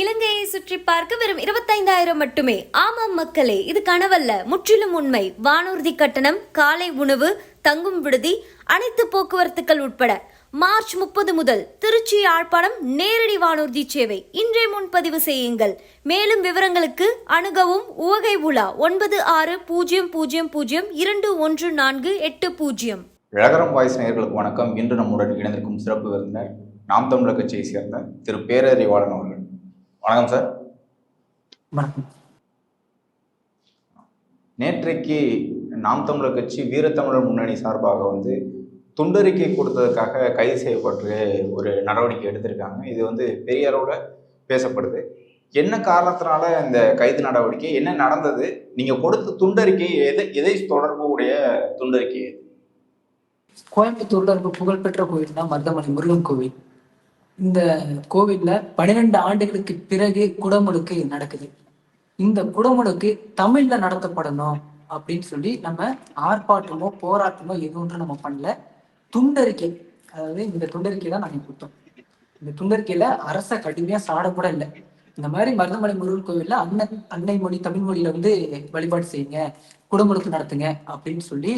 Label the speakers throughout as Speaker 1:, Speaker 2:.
Speaker 1: இலங்கையை சுற்றி பார்க்க வெறும் இருபத்தைந்தாயிரம் மட்டுமே. ஆமாம் மக்களே இது கனவல்ல. முற்றிலும் உண்மை. வானூர்தி கட்டணம் காலை உணவு தங்கும் விடுதி அனைத்து போக்குவரத்துக்கள் உட்பட. மார்ச் முப்பது முதல் திருச்சி யாழ்ப்பாணம் நேரடி வானூர்தி சேவை. இன்றே முன்பதிவு செய்யுங்கள். மேலும் விவரங்களுக்கு அணுகவும் உவகை உலா ஒன்பது ஆறு பூஜ்ஜியம் பூஜ்ஜியம் பூஜ்ஜியம் இரண்டு ஒன்று நான்கு எட்டு பூஜ்ஜியம்
Speaker 2: இழகரம் வாய்ஸ் நேர்களுக்கு வணக்கம். இன்று நம்முடன் இணைந்திருக்கும் சிறப்பு விருந்தினர் நாம் தமிழர் கட்சியை சேர்ந்த திரு பேரறிவாளன் அவர்கள். வணக்கம் சார்.
Speaker 3: வணக்கம்.
Speaker 2: நேற்றைக்கு நாம் தமிழர் கட்சி வீரத்தமிழர் முன்னணி சார்பாக வந்து துண்டறிக்கை கொடுத்ததுக்காக கைது செய்யப்பட்டு ஒரு நடவடிக்கை எடுத்திருக்காங்க. இது வந்து பெரிய அளவில் பேசப்படுது. என்ன காரணத்தினால இந்த கைது நடவடிக்கை? என்ன நடந்தது? நீங்க கொடுத்த துண்டறிக்கை எதை எதை தொடர்பு உடைய துண்டறிக்கை?
Speaker 3: கோயம்புத்தூர்ல இருக்க புகழ்பெற்ற கோவில் தான் மருதமலை முருகன் கோவில். இந்த கோவிட்ல பன்னிரெண்டு ஆண்டுகளுக்கு பிறகு குடமுழுக்கு நடக்குது. இந்த குடமுழுக்கு தமிழ்ல நடத்தப்படணும் அப்படின்னு சொல்லி நம்ம ஆர்ப்பாட்டமோ போராட்டமோ எதுவும் நம்ம பண்ணல. துண்டறிக்கை அதாவது இந்த துண்டறிக்கை தான் நாங்க கொடுத்தோம். இந்த துண்டறிக்கையில அரச கடுமையா சாட கூட இல்லை. இந்த மாதிரி மருதமலை முருகன் கோவில்ல அண்ணன் அன்னை மொழி தமிழ் மொழியில வந்து வழிபாடு செய்யுங்க குடமுழுக்கு நடத்துங்க அப்படின்னு சொல்லி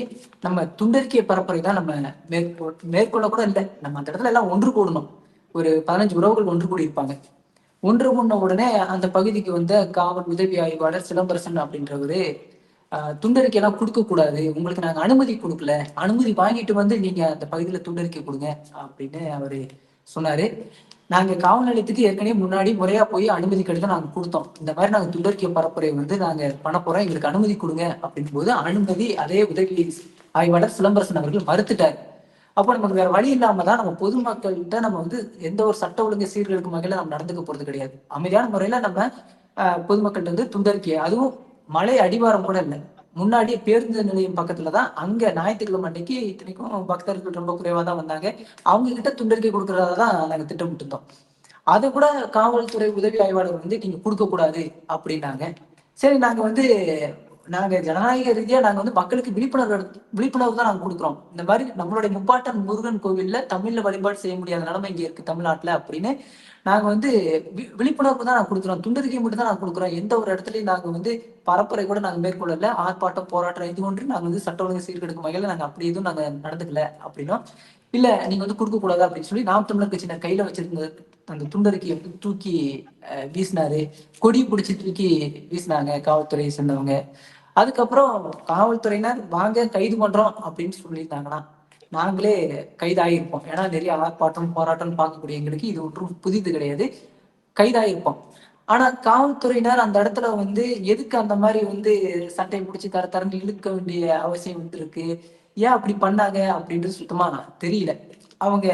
Speaker 3: நம்ம துண்டறிக்கையை பரப்புரை தான் நம்ம மேற்கொள் மேற்கொள்ள கூட இல்லை. நம்ம அந்த இடத்துல எல்லாம் ஒன்று கூடணும். ஒரு பதினஞ்சு உறவுகள் ஒன்று கூடி இருப்பாங்க ஒன்று கூடின உடனே அந்த பகுதிக்கு வந்த காவல் உதவி ஆய்வாளர் சிலம்பரசன் அப்படின்றவரு துண்டறிக்கையெல்லாம் துண்டறிக்கை எல்லாம் கொடுக்க கூடாது. உங்களுக்கு நாங்க அனுமதி கொடுக்கல. அனுமதி வாங்கிட்டு வந்து நீங்க அந்த பகுதியில துண்டறிக்கை கொடுங்க அப்படின்னு அவரு சொன்னாரு. நாங்க காவல் நிலையத்துக்கு ஏற்கனவே முன்னாடி முறையா போய் அனுமதி கடிதம் நாங்க கொடுத்தோம். இந்த மாதிரி நாங்க துண்டறிக்கை பரப்புரை வந்து நாங்க பண்ண போறோம். எங்களுக்கு அனுமதி கொடுங்க அப்படின் போது அனுமதி அதே உதவி ஆய்வாளர் சிலம்பரசன் அவர்கள் மறுத்துட்டார். அப்போ நமக்கு வேற வழி இல்லாம தான் நம்ம பொதுமக்கள்கிட்ட நம்ம வந்து எந்த ஒரு சட்ட ஒழுங்கு சீர்களுக்கு வகையில நம்ம நடந்துக்க போறது கிடையாது. அமைதியான முறையில நம்ம பொதுமக்கள் பொதுமக்கள்கிட்ட வந்து துண்டறிக்கை அதுவும் மலை அடிவாரம் கூட இல்லை. முன்னாடியே பேருந்து நிலையம் பக்கத்துல தான் அங்க ஞாயிற்றுக்கிழமை அன்னைக்கு இத்தனைக்கும் பக்தர்கள் ரொம்ப குறைவா தான் வந்தாங்க. அவங்க கிட்ட துண்டறிக்கை கொடுக்கறதா தான் நாங்க திட்டமிட்டு இருந்தோம் அது கூட காவல்துறை உதவி ஆய்வாளர் வந்து நீங்க கொடுக்க கூடாது அப்படின்னாங்க. சரி நாங்க வந்து நாங்க ஜனநாயக ரீதியா நாங்க வந்து மக்களுக்கு விழிப்புணர்வு விழிப்புணர்வு தான் நாங்க கொடுக்குறோம். இந்த மாதிரி நம்மளுடைய முப்பாட்டன் முருகன் கோவில்ல தமிழ்ல வழிபாடு செய்ய முடியாத நிலைமை இங்க இருக்கு தமிழ்நாட்டுல அப்படின்னு நாங்க வந்து வி- விழிப்புணர்வு தான் நாங்க கொடுக்குறோம். துண்டறிக்கை மட்டும் தான் நாங்க கொடுக்குறோம். எந்த ஒரு இடத்துலயும் நாங்க வந்து பரப்புரை கூட நாங்க மேற்கொள்ளல ஆர்ப்பாட்டம் போராட்டம் இது ஒன்று நாங்க வந்து சட்ட ஒழுங்கு சீர்கெடுக்கும் வகையில நாங்க அப்படி எதுவும் நாங்க நடந்துக்கல அப்படின்னும் இல்ல நீங்க வந்து கொடுக்க கூடாது அப்படின்னு சொல்லி நாம் தமிழர் கட்சியினர் கையில வச்சிருந்த அந்த துண்டறிக்கையை வந்து தூக்கி வீசினாரு. கொடி பிடிச்சி தூக்கி வீசினாங்க. காவல்துறையை சேர்ந்தவங்க. அதுக்கப்புறம் காவல்துறையினர் வாங்க கைது பண்றோம் அப்படின்னு சொல்லியிருந்தாங்கன்னா நாங்களே கைதாகிருப்போம் ஏன்னா நிறைய ஆர்ப்பாட்டம் போராட்டம் பார்க்கக்கூடிய எங்களுக்கு இது ஒன்றும் புதிது கிடையாது. கைதாகிருப்போம் ஆனா காவல்துறையினர் அந்த இடத்துல வந்து எதுக்கு அந்த மாதிரி வந்து சட்டையை பிடிச்சி தர தரன்னு இழுக்க வேண்டிய அவசியம் வந்து இருக்கு ஏன் அப்படி பண்ணாங்க? அப்படின்றது சுத்தமா தெரியல. அவங்க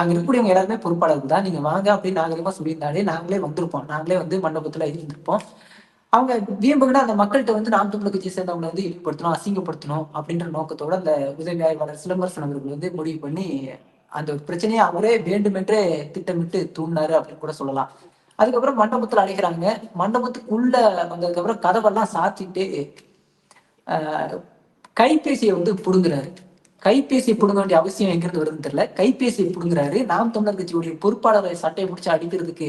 Speaker 3: அங்க இருக்கக்கூடியவங்க எல்லாருமே பொறுப்பாளர்கள் தான். நீங்க வாங்க அப்படின்னு நாகரிகமா சொல்லியிருந்தாலே நாங்களே வந்திருப்போம். நாங்களே வந்து மண்டபத்துல இருந்திருப்போம். அவங்க வியம்புகிட்ட அந்த மக்கள்கிட்ட வந்து நாம் தமிழ் கட்சியை சேர்ந்தவங்களை வந்து இழிவுபடுத்தணும் அசிங்கப்படுத்தணும் அப்படின்ற நோக்கத்தோட அந்த உதவியாளர் சிலம்பரசன் அவர்கள் வந்து முடிவு பண்ணி அந்த பிரச்சனையை அவரே வேண்டுமென்றே திட்டமிட்டு தூண்டினாரு அப்படின்னு கூட சொல்லலாம். அதுக்கப்புறம் மண்டபத்துல அழைக்கிறாங்க மண்டபத்துக்குள்ள வந்ததுக்கப்புறம் கதவெல்லாம் சாத்திட்டு கைபேசியை வந்து புடுங்குறாரு. கைபேசியை புடுங்க வேண்டிய அவசியம் எங்கிருந்து வருதுன்னு தெரியல. கைபேசியை புடுங்குறாரு. நாம் தமிழர் கட்சியுடைய பொறுப்பாளரை சட்டையை பிடிச்சி அடிக்கிறதுக்கு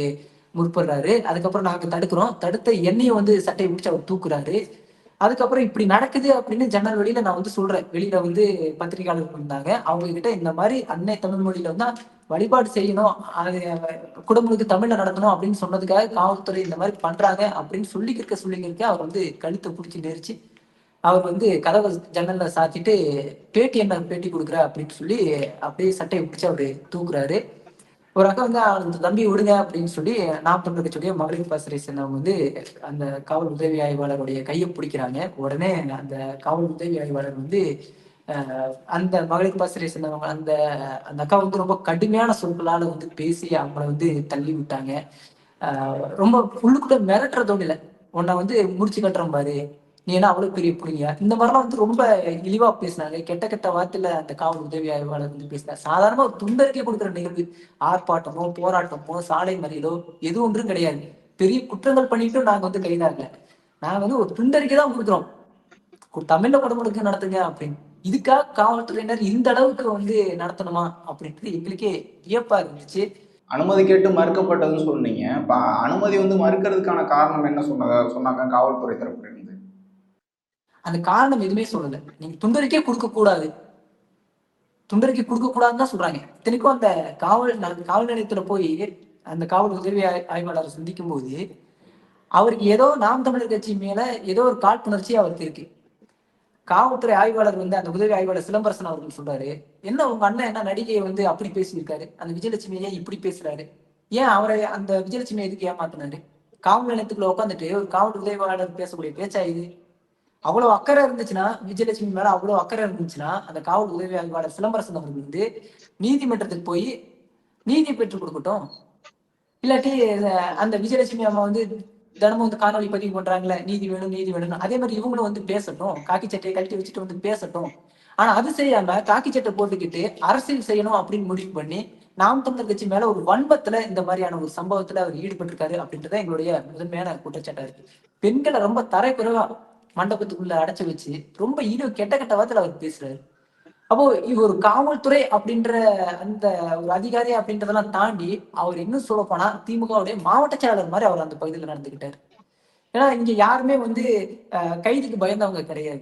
Speaker 3: முற்படுறாரு. அதுக்கப்புறம் நாங்க தடுக்கிறோம். தடுத்த எண்ணெயை வந்து சட்டையை பிடிச்சி அவர் தூக்குறாரு. அதுக்கப்புறம் இப்படி நடக்குது அப்படின்னு ஜன்னல் வெளியில நான் வந்து சொல்றேன். வெளியில வந்து பத்திரிகையாளர்கள் இருந்தாங்க. அவங்க கிட்ட இந்த மாதிரி அன்னை தமிழ் மொழியில வந்து வழிபாடு செய்யணும். அது குடும்பத்துக்கு தமிழ்ல நடத்தணும் அப்படின்னு சொன்னதுக்காக காவல்துறை இந்த மாதிரி பண்றாங்க அப்படின்னு சொல்லிக்கிருக்க சொல்லிக்கிருக்க அவர் வந்து கழுத்தை பிடிச்சி நெரிச்சு அவர் வந்து கதவை ஜன்னல்ல சாத்திட்டு பேட்டி என்ன? பேட்டி கொடுக்குற? அப்படின்னு சொல்லி அப்படியே சட்டையை பிடிச்சி அவரு தூக்குறாரு. ஒரு அக்கா வந்து அந்த தம்பி விடுங்க அப்படின்னு சொல்லி நாம் தமிழர் கட்சியுடைய மகளிர் பாசறை சேர்ந்தவங்க வந்து அந்த காவல் உதவி ஆய்வாளருடைய கையை பிடிக்கிறாங்க. உடனே அந்த காவல் உதவி ஆய்வாளர் வந்து அந்த மகளிர் பாசறை சேர்ந்தவங்க அந்த அந்த அக்கா வந்து ரொம்ப கடுமையான சொற்களால வந்து பேசி அவங்கள வந்து தள்ளி விட்டாங்க. ஆஹ் ரொம்ப உள்ளுக்குள்ள மிரட்டுறதோடு இல்லை. உன்னை வந்து முடிச்சு கட்டுறேன் பாரு. நீ என்ன அவ்வளவு பெரிய புரிய? இந்த மாதிரிலாம் வந்து ரொம்ப இழிவா பேசினாங்க. கெட்ட கெட்ட வார்த்தையில அந்த காவல் உதவி ஆய்வாளர் வந்து பேசினார். சாதாரணமா ஒரு துண்டறிக்கை கொடுக்குற நிகழ்வு. ஆர்ப்பாட்டமோ போராட்டமோ சாலை மறியலோ எது ஒன்றும் கிடையாது. பெரிய குற்றங்கள் பண்ணிட்டு நாங்க வந்து கைதாகல நாங்க வந்து ஒரு துண்டறிக்கை தான் கொடுக்குறோம். தமிழ்ல குடமுழுக்கு நடத்துங்க அப்படின்னு. இதுக்காக காவல்துறையினர் இந்த அளவுக்கு வந்து நடத்தணுமா அப்படின்றது எங்களுக்கே வியப்பா இருந்துச்சு.
Speaker 2: அனுமதி கேட்டு மறுக்கப்பட்டதுன்னு சொன்னீங்க. இப்போ அனுமதி வந்து மறுக்கிறதுக்கான காரணம் என்ன சொன்னதா சொன்னாங்க காவல்துறை தரப்பு இருந்து?
Speaker 3: அந்த காரணம் எதுவுமே சொல்லல. நீங்க துண்டறிக்கே கொடுக்க கூடாது துண்டறிக்கை கொடுக்க கூடாதுன்னு தான் சொல்றாங்க. இத்தனைக்கும் அந்த காவல் நாங்க காவல் நிலையத்துல போய் அந்த காவல் உதவி ஆய்- ஆய்வாளர் சந்திக்கும் போது அவருக்கு ஏதோ நாம் தமிழர் கட்சி மேல ஏதோ ஒரு காழ்ப்புணர்ச்சி அவருக்கு இருக்கு. காவல்துறை ஆய்வாளர் வந்து அந்த உதவி ஆய்வாளர் சிலம்பரசன் அவர்கள் சொல்றாரு என்ன உங்க அண்ணன் என்ன நடிகையை வந்து அப்படி பேசியிருக்காரு? அந்த விஜயலட்சுமி ஏன் இப்படி பேசுறாரு? ஏன் அவரை அந்த விஜயலட்சுமி எதுக்கு ஏமாத்தினாரு? காவல் நிலையத்துக்குள்ள உட்காந்துட்டு ஒரு காவல் உதவியாளர் பேசக்கூடிய பேச்சா இது? அவ்வளவு அக்கறை இருந்துச்சுன்னா விஜயலட்சுமி மேல அவ்வளவு அக்கறை இருந்துச்சுன்னா அந்த காவல் உதவி ஆய்வாளர் சிலம்பரசன் அவர்கள் வந்து நீதிமன்றத்துக்கு போய் நீதி பெற்றுக் கொடுக்கட்டும். இல்லாட்டி அந்த விஜயலட்சுமி அம்மா வந்து தினமும் வந்து காணொலி பதிவு பண்றாங்களே நீதி வேணும் நீதி வேணும் அதே மாதிரி இவங்களும் வந்து பேசட்டும். காக்கி சட்டையை கழட்டி வச்சுட்டு வந்து பேசட்டும். ஆனா அது செய்யாம காக்கி சட்டை போட்டுக்கிட்டு அரசியல் செய்யணும் அப்படின்னு முடிவு பண்ணி நாம் தமிழர் கட்சி மேல ஒரு வன்பத்துல இந்த மாதிரியான ஒரு சம்பவத்துல அவர் ஈடுபட்டிருக்காரு அப்படின்றத எங்களுடைய முதன்மையான குற்றச்சாட்டா இருக்கு. பெண்களை ரொம்ப தரைக்குறைவா மண்டபத்துக்குள்ள அடைச்சு வச்சு ரொம்ப ஈடு கெட்ட கெட்ட வார்த்தையில அவர் பேசுறாரு. அப்போ இவர் காவல்துறை அப்படின்ற அந்த ஒரு அதிகாரி அப்படின்றதெல்லாம் தாண்டி அவர் இன்னும் சொல்ல போனா திமுகவுடைய மாவட்ட செயலாளர் மாதிரி அவர் அந்த பகுதியில் நடந்துகிட்டாரு. ஏன்னா இங்க யாருமே வந்து கைதிக்கு பயந்தவங்க கிடையாது.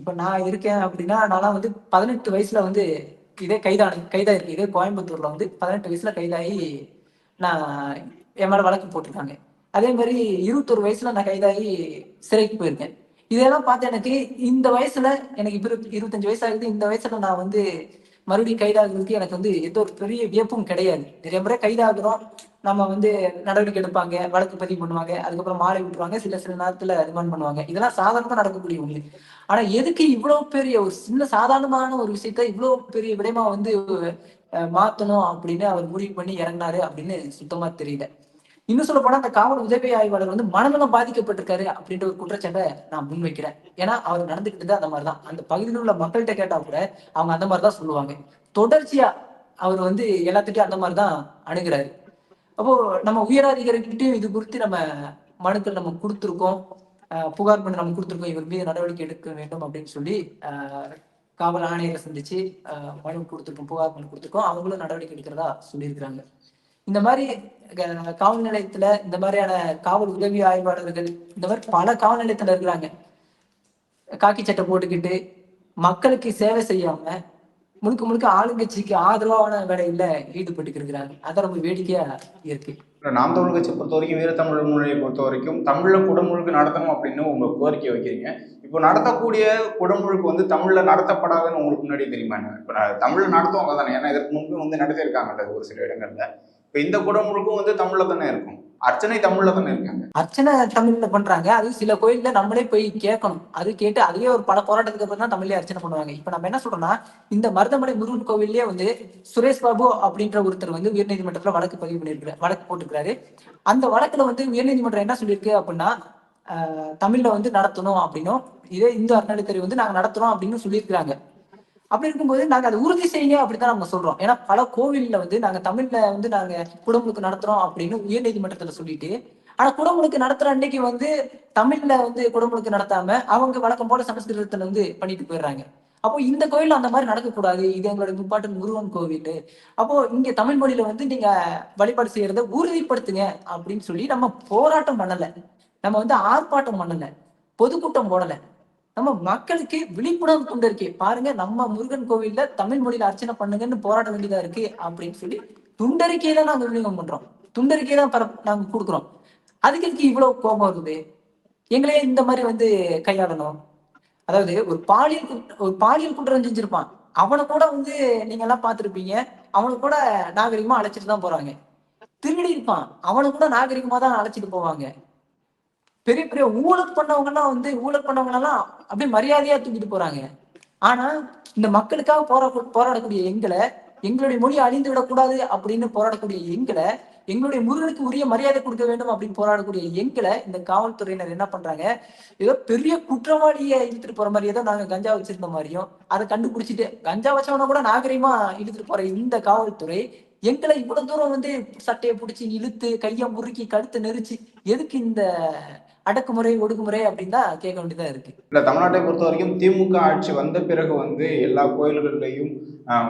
Speaker 3: இப்ப நான் இருக்கேன் அப்படின்னா நான்லாம் வந்து பதினெட்டு வயசுல வந்து இதே கைதான கைதா இருக்கு இதே கோயம்புத்தூர்ல வந்து பதினெட்டு வயசுல கைதாகி நான் என் மேல வழக்கு போட்டிருக்காங்க. அதே மாதிரி இருபத்தொரு வயசுல நான் கைதாகி சிறைக்கு போயிருக்கேன். இதெல்லாம் பார்த்து எனக்கு இந்த வயசுல எனக்கு இப்ப இருபத்தஞ்சு வயசு ஆகுது. இந்த வயசுல நான் வந்து மறுபடியும் கைதாகிறதுக்கு எனக்கு வந்து எந்த ஒரு பெரிய வியப்பும் கிடையாது. நிறைய முறை கைதாகிறோம். நம்ம வந்து நடவடிக்கை எடுப்பாங்க வழக்கு பதிவு பண்ணுவாங்க அதுக்கப்புறம் மாலை விட்டுருவாங்க சில சில நேரத்துல ரிமாண்ட் பண்ணுவாங்க. இதெல்லாம் சாதாரணமா நடக்கக்கூடிய ஒண்ணு. ஆனா எதுக்கு இவ்வளவு பெரிய ஒரு சின்ன சாதாரணமான ஒரு விஷயத்த இவ்வளவு பெரிய விடயமா வந்து மாத்தணும் அப்படின்னு அவர் முடிவு பண்ணி இறங்கினாரு அப்படின்னு சுத்தமா தெரியல. இன்னும் சொல்ல போனா அந்த காவல் உதவி ஆய்வாளர் வந்து மனநலம் பாதிக்கப்பட்டிருக்காரு அப்படின்ற ஒரு குற்றச்சாட்டை நான் முன்வைக்கிறேன். ஏன்னா அவர் நடந்துக்கிட்டது அந்த மாதிரிதான். அந்த பகுதியில் உள்ள மக்கள்கிட்ட கேட்டா கூட அவங்க அந்த மாதிரிதான் சொல்லுவாங்க. தொடர்ச்சியா அவர் வந்து எல்லாத்துட்டையும் அந்த மாதிரிதான் அணுகிறாரு. அப்போ நம்ம உயரதிகாரிகிட்டையும் இது குறித்து நம்ம மனுக்கள் நம்ம கொடுத்துருக்கோம். புகார் பண்ணி நம்ம கொடுத்துருக்கோம். இவர் மீது நடவடிக்கை எடுக்க வேண்டும் அப்படின்னு சொல்லி காவல் ஆணையரை சந்திச்சு மனு கொடுத்துருக்கோம் புகார் பண்ணி கொடுத்துருக்கோம். அவங்களும் நடவடிக்கை எடுக்கிறதா சொல்லியிருக்கிறாங்க. இந்த மாதிரி காவல் நிலையத்துல இந்த மாதிரியான காவல் உதவி ஆய்வாளர்கள் இந்த மாதிரி பல காவல் நிலையத்துல இருக்கிறாங்க. காக்கி சட்டை போட்டுக்கிட்டு மக்களுக்கு சேவை செய்யாம முழுக்க முழுக்க ஆளுங்கட்சிக்கு ஆதரவான வேலையில ஈடுபட்டு இருக்கிறாங்க. அதான் ரொம்ப வேடிக்கையா இருக்கு.
Speaker 2: நாம் தமிழ் கட்சி பொறுத்த வரைக்கும் வீரத்தமிழ் முன்னணியை பொறுத்த வரைக்கும் தமிழ்ல குடமுழுக்கு நடத்தணும் அப்படின்னு உங்க கோரிக்கை வைக்கிறீங்க. இப்போ நடத்தக்கூடிய குடமுழுக்கு வந்து தமிழ்ல நடத்தப்படாதுன்னு உங்களுக்கு முன்னாடி தெரியுமா இப்போ தமிழில் தமிழ்ல நடத்துவாங்க தானே ஏன்னா இதற்கு முன்பு வந்து நடத்தியிருக்காங்கல்ல ஒரு சில இடங்கள்ல. இப்போ இந்த குடமுழுக்கும் வந்து தமிழ்ல தானே இருக்கும். அர்ச்சனை தமிழ்ல தானே இருக்காங்க.
Speaker 3: அர்ச்சனை தமிழ்ல பண்றாங்க. அது சில கோயில்ல நம்மளே போய் கேட்கணும். அது கேட்டு அதுவே ஒரு பல போராட்டத்துக்கு அப்புறம் தான் தமிழ்ல அர்ச்சனை பண்ணுவாங்க. இப்ப நம்ம என்ன சொல்றோம்னா இந்த மருதமலை முருகன் கோவில்லயே வந்து சுரேஷ் பாபு அப்படின்ற ஒருத்தர் வந்து உயர்நீதிமன்றத்துல வழக்கு பதிவு பண்ணிருக்காரு வழக்கு போட்டிருக்காரு அந்த வழக்குல வந்து உயர்நீதிமன்றம் என்ன சொல்லியிருக்கு அப்படின்னா ஆஹ், தமிழ்ல வந்து நடத்தணும் அப்படின்னும். இதே இந்து அறநிலைத்துறை வந்து நாங்க நடத்துறோம் அப்படின்னு சொல்லியிருக்கிறாங்க. அப்படி இருக்கும்போது நாங்க அதை உறுதி செய்யுங்க அப்படித்தான் நம்ம சொல்றோம். ஏன்னா பல கோவில்ல வந்து நாங்க தமிழ்ல வந்து நாங்க குடமுழுக்கு நடத்துறோம் அப்படின்னு உயர்நீதிமன்றத்துல சொல்லிட்டு ஆனா குடமுழுக்கு நடத்துற அன்னைக்கு வந்து தமிழ்ல வந்து குடமுழுக்கு நடத்தாம அவங்க வழக்கம் போல சமஸ்கிருதத்துல வந்து பண்ணிட்டு போயிடுறாங்க. அப்போ இந்த கோயில் அந்த மாதிரி நடக்கக்கூடாது. இது எங்களோட முப்பாட்டு முருகன் கோவில். அப்போ இங்க தமிழ் மொழியில வந்து நீங்க வழிபாடு செய்யறத உறுதிப்படுத்துங்க அப்படின்னு சொல்லி நம்ம போராட்டம் பண்ணல. நம்ம வந்து ஆர்ப்பாட்டம் பண்ணல. பொதுக்கூட்டம் போடலை. நம்ம மக்களுக்கு விழிப்புணர்வு கொண்டு இருக்கே. பாருங்க நம்ம முருகன் கோவில்ல தமிழ் மொழியில அர்ச்சனை பண்ணுங்கன்னு போராட வேண்டியதா இருக்கு அப்படின்னு சொல்லி துண்டறிக்கையை தான் நாங்க விநியோகம் பண்றோம். துண்டறிக்கையை தான் பர- நாங்க கொடுக்குறோம். அதுக்கு எதுக்கு இவ்வளவு கோபம் இருக்குது எங்களே இந்த மாதிரி வந்து கையாளணும். அதாவது ஒரு பாலியல் ஒரு பாலியல் குற்றம் செஞ்சிருப்பான். அவனை கூட வந்து நீங்க எல்லாம் பார்த்திருப்பீங்க. அவனை கூட நாகரிகமா அழைச்சிட்டு தான் போறாங்க. திருடி இருப்பான். அவனை கூட நாகரிகமா தான் அழைச்சிட்டு போவாங்க. பெரிய பெரிய ஊழல் பண்ணவங்க எல்லாம் வந்து ஊழல் பண்ணவங்க எல்லாம் அப்படியே மரியாதையா தூக்கிட்டு போறாங்க. ஆனா இந்த மக்களுக்காக போரா போராடக்கூடிய எங்களை எங்களுடைய மொழி அழிந்து விடக்கூடாது அப்படின்னு போராடக்கூடிய எங்களை எங்களுடைய முருகனுக்கு உரிய மரியாதை கொடுக்க வேண்டும் அப்படின்னு போராடக்கூடிய எங்களை இந்த காவல்துறையினர் என்ன பண்றாங்க? ஏதோ பெரிய குற்றவாளியை இழுத்துட்டு போற மாதிரி ஏதோ நாங்க கஞ்சா வச்சிருந்த மாதிரியும் அதை கண்டுபிடிச்சிட்டு கஞ்சா வச்சவன கூட நாகரிகமா இழுத்துட்டு போற இந்த காவல்துறை எங்களை இவ்வளவு தூரம் வந்து சட்டையை பிடிச்சி இழுத்து கையை முறுக்கி கழுத்து நெரிச்சு எதுக்கு இந்த அடக்குமுறை ஒடுக்குமுறை அப்படின்னு தான் கேட்க வேண்டியதா இருக்கு.
Speaker 2: இல்லை தமிழ்நாட்டை பொறுத்த வரைக்கும் திமுக ஆட்சி வந்த பிறகு வந்து எல்லா கோயில்கள்லையும்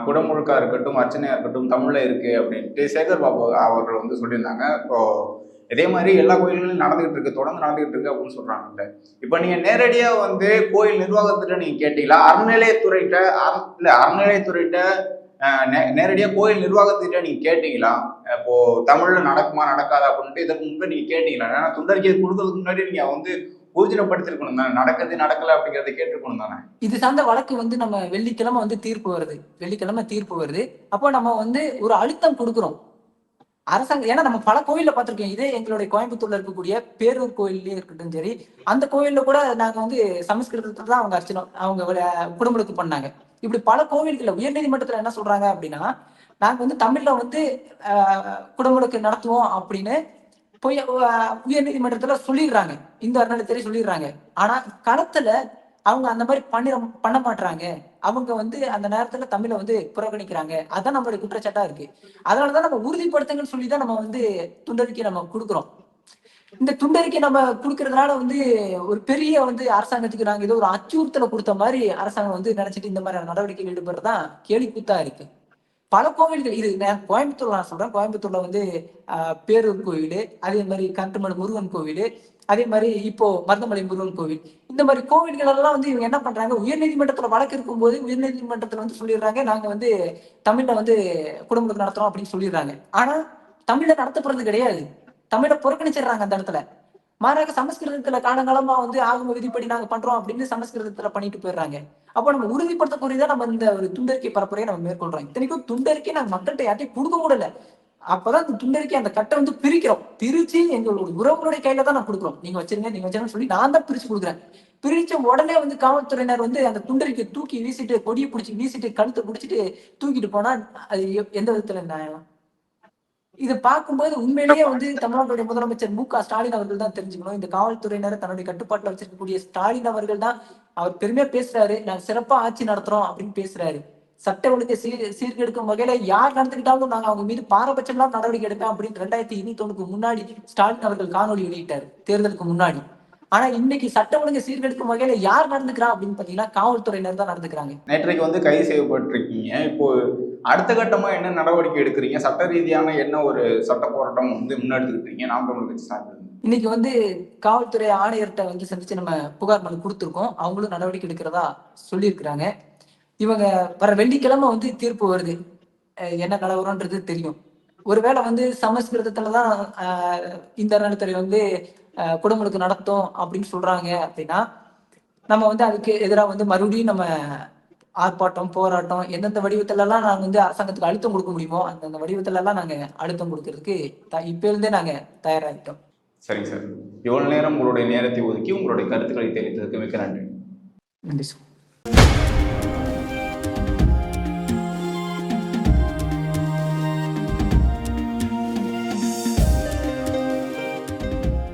Speaker 2: குடமுழுக்கா இருக்கட்டும் அர்ச்சனையா இருக்கட்டும் தமிழ்ல இருக்கு அப்படின்ட்டு சேகர் பாபு அவர்கள் வந்து சொல்லியிருந்தாங்க. இப்போ இதே மாதிரி எல்லா கோயில்களும் நடந்துகிட்டு இருக்கு தொடர்ந்து நடந்துகிட்டு இருக்கு அப்படின்னு சொல்றாங்க இப்போ நீங்க நேரடியா வந்து கோயில் நிர்வாகத்துல நீங்க கேட்டீங்களா? அறநிலையத்துறையிட்ட இல்ல அறநிலையத்துறையிட்ட நேரடியாக நே- கோயில் நிர்வாகத்திட்ட நீங்கள் கேட்டீங்களா? இப்போ தமிழ்ல நடக்குமா நடக்காதா அப்படின்ட்டு இதற்கு முன்பே நீங்க கேட்டீங்களா? ஏன்னா துண்டறிக்கை கொடுக்கறதுக்கு முன்னாடி நீங்கள் வந்து ஊர்ஜினப்படுத்திருக்கணும் தானே? நடக்குது நடக்கல அப்படிங்கறத கேட்டுக்கணும் தானே?
Speaker 3: இது சார்ந்த வழக்கு வந்து நம்ம வெள்ளிக்கிழமை வந்து தீர்ப்பு வருது. வெள்ளிக்கிழமை தீர்ப்பு வருது. அப்போ நம்ம வந்து ஒரு அழுத்தம் கொடுக்குறோம். அரசாங்கம் ஏன்னா நம்ம பல கோயில்ல பார்த்திருக்கோம். இதே எங்களுடைய கோயம்புத்தூர்ல இருக்கக்கூடிய பேரூர் கோயில்லயே இருக்கட்டும் சரி அந்த கோயில்ல கூட நாங்க வந்து சமஸ்கிருதத்துல தான் அவங்க அர்ச்சனை அவங்க குடும்பத்துக்கு பண்ணாங்க. இப்படி பல கோவில்கள்ல உயர்நீதிமன்றத்துல என்ன சொல்றாங்க அப்படின்னா நாங்க வந்து தமிழ்ல வந்து ஆஹ், குடமுழுக்கு நடத்துவோம் அப்படின்னு போய் உயர் நீதிமன்றத்துல சொல்லிடுறாங்க. இந்த அறநிலையத்துறை சொல்லிடுறாங்க. ஆனா களத்துல அவங்க அந்த மாதிரி பண்ணிட பண்ண மாட்டாங்க அவங்க வந்து அந்த நேரத்துல தமிழை வந்து புறக்கணிக்கிறாங்க. அதான் நம்மளுடைய குற்றச்சாட்டா இருக்கு. அதனாலதான் நம்ம உறுதிப்படுத்துங்கன்னு சொல்லி தான் நம்ம வந்து துண்டறிக்கை நம்ம கொடுக்குறோம். இந்த துண்டறிக்கை நம்ம கொடுக்கறதுனால வந்து ஒரு பெரிய வந்து அரசாங்கத்துக்கு நாங்க ஏதோ ஒரு அச்சுறுத்தலை கொடுத்த மாதிரி அரசாங்கம் வந்து நினைச்சிட்டு இந்த மாதிரி நடவடிக்கைகள் ஈடுபடுறதுதான் கேலி கூத்தா இருக்கு. பல கோவில்கள் இது நான் கோயம்புத்தூர்ல நான் சொல்றேன். கோயம்புத்தூர்ல வந்து பேரூர் கோவில் அதே மாதிரி கட்டுமலை முருகன் கோவில் அதே மாதிரி இப்போ மருதமலை முருகன் கோவில். இந்த மாதிரி கோவில்கள் எல்லாம் வந்து இவங்க என்ன பண்றாங்க? உயர்நீதிமன்றத்துல வழக்கு இருக்கும்போது உயர்நீதிமன்றத்துல வந்து சொல்லிடுறாங்க. நாங்க வந்து தமிழ்ல வந்து குடும்பத்துக்கு நடத்துறோம் அப்படின்னு சொல்லிடுறாங்க. ஆனா தமிழ்ல நடத்தப்படுறது கிடையாது. தமிழை புறக்கணிச்சிடுறாங்க அந்த இடத்துல. மாறாக சமஸ்கிருதத்துல காலங்காலமா வந்து ஆகம விதிப்படி நாங்க பண்றோம் அப்படின்னு சமஸ்கிருதத்துல பண்ணிட்டு போயிடுறாங்க. அப்போ நம்ம உறுதிப்படுத்தக்கூடியதான் நம்ம இந்த ஒரு துண்டறிக்கை பரப்புரையை நம்ம மேற்கொள்றோம். இத்தனைக்கும் துண்டறிக்கை நாங்க மக்கள்கிட்ட யார்ட்டையும் கொடுக்க முடியல அப்பதான் இந்த துண்டறிக்கை அந்த கட்டை வந்து பிரிக்கிறோம். பிரிச்சு எங்களுடைய உறவுகளுடைய கையில தான் நான் கொடுக்குறோம். நீங்க வச்சிருங்க நீங்க வச்சிருங்க சொல்லி நான் தான் பிரிச்சு கொடுக்குறேன். பிரிச்ச உடனே வந்து காவல்துறையினர் வந்து அந்த துண்டறிக்கை தூக்கி வீசிட்டு கொடியை பிடிச்சி வீசிட்டு கழுத்தை பிடிச்சிட்டு தூக்கிட்டு போனா அது எந்த விதத்துல நியாயம்? இது பார்க்கும்போது உண்மையிலேயே வந்து தமிழ்நாட்டுடைய முதலமைச்சர் மு க ஸ்டாலின் அவர்கள் தான் தெரிஞ்சுக்கணும். இந்த காவல்துறையினர் தன்னுடைய கட்டுப்பாட்டில் வச்சிருக்கக்கூடிய ஸ்டாலின் அவர்கள் தான் அவர் பெருமையா பேசுறாரு. நாங்க சிறப்பா ஆட்சி நடத்துறோம் அப்படின்னு பேசுறாரு. சட்ட ஒழுங்கை சீர் சீர்கெடுக்கும் வகையில யார் நடந்துக்கிட்டாலும் நாங்க அவங்க மீது பாரபட்சம்லாம் நடவடிக்கை எடுப்பேன் அப்படின்னு ரெண்டாயிரத்தி இருபத்தி ஒண்ணுக்கு முன்னாடி ஸ்டாலின் அவர்கள் காணொலி வெளியிட்டார். தேர்தலுக்கு முன்னாடி. ஆனா இன்னைக்கு சட்ட ஒழுங்கை சீர்கெடுக்கும் வகையில யார் நடந்துக்கிறா அப்படின்னு பாத்தீங்கன்னா காவல்துறையினர் தான் நடந்துக்கிறாங்க.
Speaker 2: நேற்றைக்கு வந்து கைது செய்யப்பட்டிருக்கீங்க. இப்போ அடுத்த கட்டமா என்ன நடவடிக்கை எடுக்கிறீங்க? சட்ட ரீதியான என்ன ஒரு சட்ட போராட்டம் வந்து முன்னெடுத்துக்கிட்டு இருக்கீங்க நாம் தமிழ் கட்சி சார்பில்.
Speaker 3: இன்னைக்கு வந்து காவல்துறை ஆணையர்கிட்ட வந்து சந்திச்சு நம்ம புகார் மனு கொடுத்துருக்கோம். அவங்களும் நடவடிக்கை எடுக்கிறதா சொல்லியிருக்கிறாங்க. இவங்க வர வெள்ளிக்கிழமை வந்து தீர்ப்பு வருது. என்ன நிலவரம்ன்றது தெரியும். ஒருவேளை வந்து சமஸ்கிருதத்துல தான் ஆஹ் இந்த அறநிலைத்துறை வந்து குடமுழுக்கு நடத்தும் அப்படின்னு சொல்றாங்க அப்படின்னா நம்ம வந்து அதுக்கு எதிராக வந்து மறுபடியும் நம்ம ஆர்ப்பாட்டம் போராட்டம் எந்தெந்த வடிவத்துல எல்லாம் நாங்க வந்து அரசாங்கத்துக்கு அழுத்தம் கொடுக்க முடியுமோ அந்தந்த வடிவத்துல எல்லாம் நாங்க அழுத்தம் கொடுக்கறதுக்கு த- இப்ப இருந்தே நாங்க தயாராகிட்டோம்
Speaker 2: சரிங்க சார். இவ்வளவு நேரம் உங்களுடைய நேரத்தை ஒதுக்கி உங்களுடைய கருத்துக்களை தெரிவித்ததுக்கு மிக்க நன்றி.
Speaker 3: நன்றி சார்.